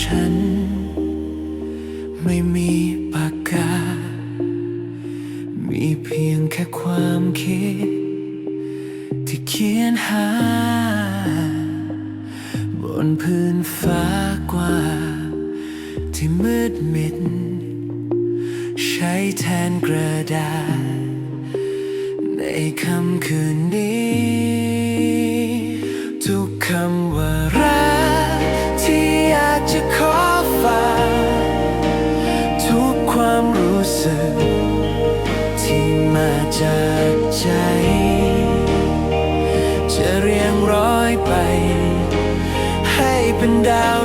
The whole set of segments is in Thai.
ฉัน ไม่มีปากกา มีเพียงแค่ความคิด ที่เขียนหา บนพื้นฟ้ากว่า ที่มืดมิด ใช้แทนกระดาษ ในคำคืนนี้ ทุกคำ ที่มาจากใจ จะเรียงร้อยไป ให้เป็นดาว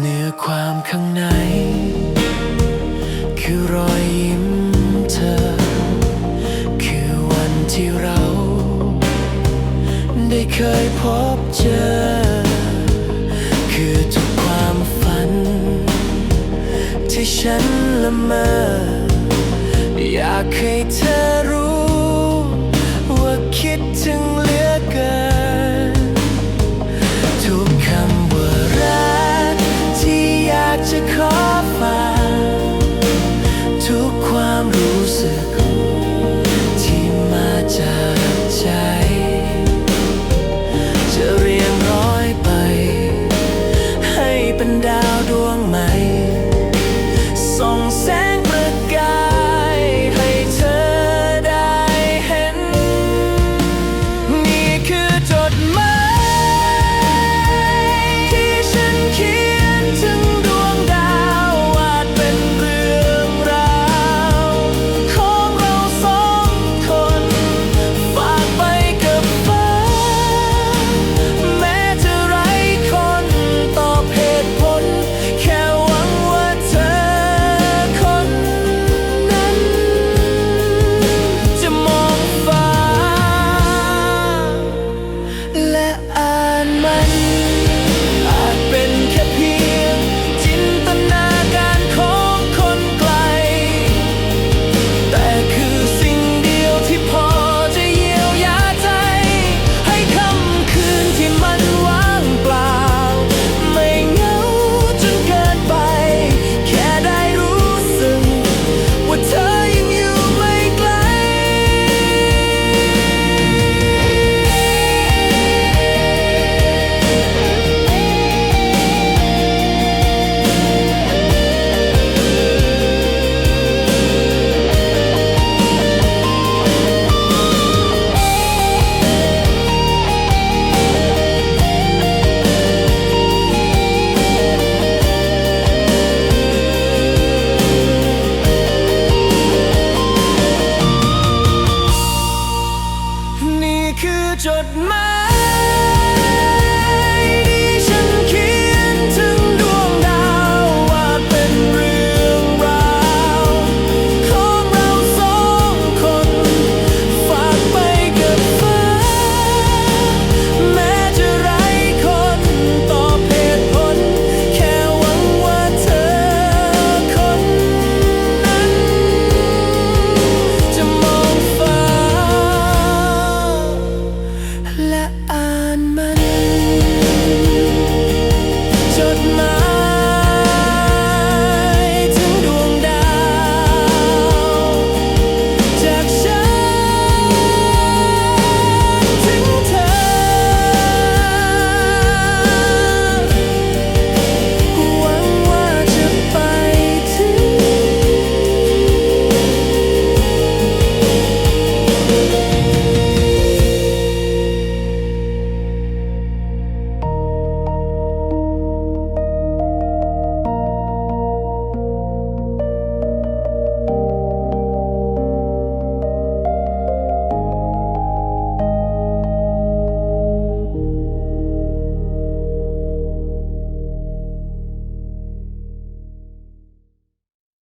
เนื้อความข้างใน คือรอยยิ้มเธอ คือวันที่เรา ได้เคยพบเจอ คือทุกความฝัน ที่ฉันละเมออยากให้เธอรู้ ว่าคิดถึงเลือ คือจดหมายานมัน